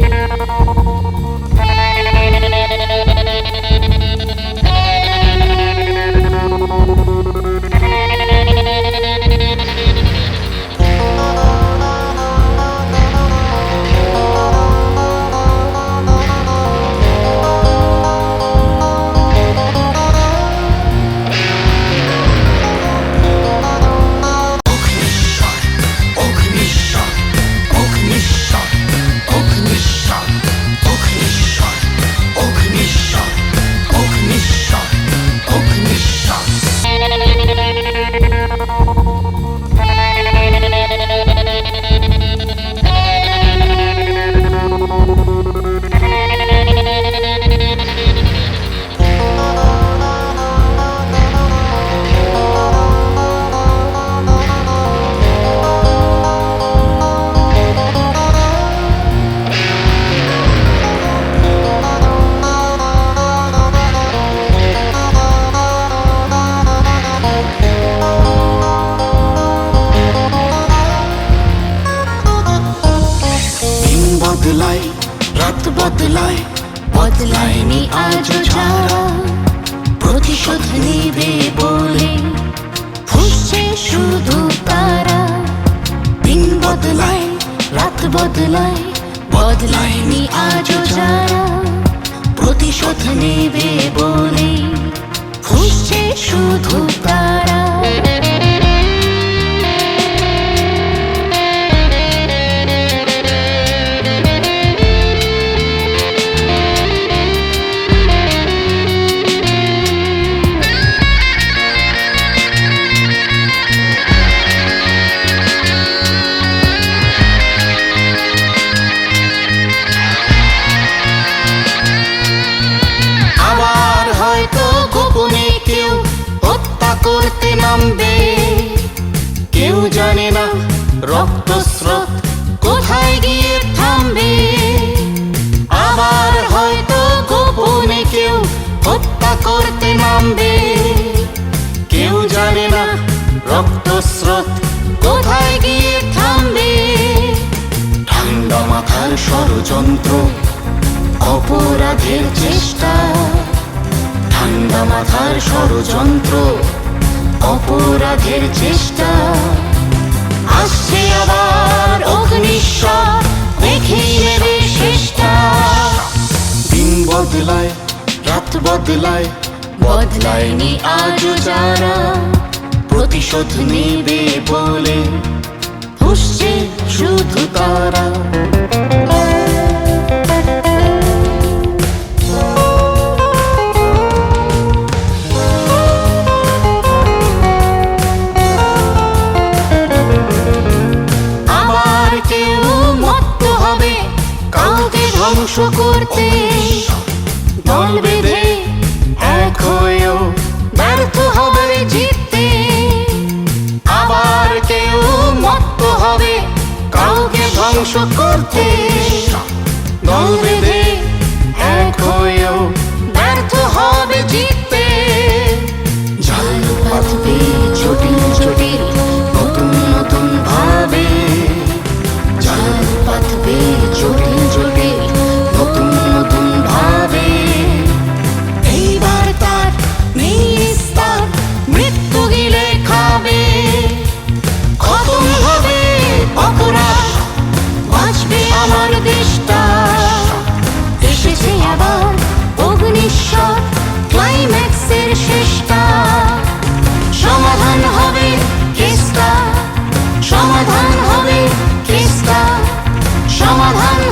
অগ্নিশ্বর বদলায় বদলায়নি আজও যারা। প্রতিশোধ নেবে বলে ফুসছে শুধু তারা। দিন বদলায়, রাত বদলায় বদলায়নি আজও যারা। প্রতিশোধ নেবে বলে ফুসছে শুধু ষড়যন্ত্র, অপরাধের চেষ্টা, ঠান্ডা মাথার ষড়যন্ত্র, অপরাধের চেষ্টা। আসছে আবার অগ্নিশ্বর দেখিয়ে শেষটা। দিন বদলায়, রাত বদলায়, বদলায়নি আজও যারা, প্রতিশোধ নেবে বলে ফুসছে শুধু তারা। ধ্বংস করতে। দল বেঁধে এক হয়েও ব্যর্থ হবে জিততে। আবার কেউ মত্ত হবে কাউকে ধ্বংস করতে। Aman hanım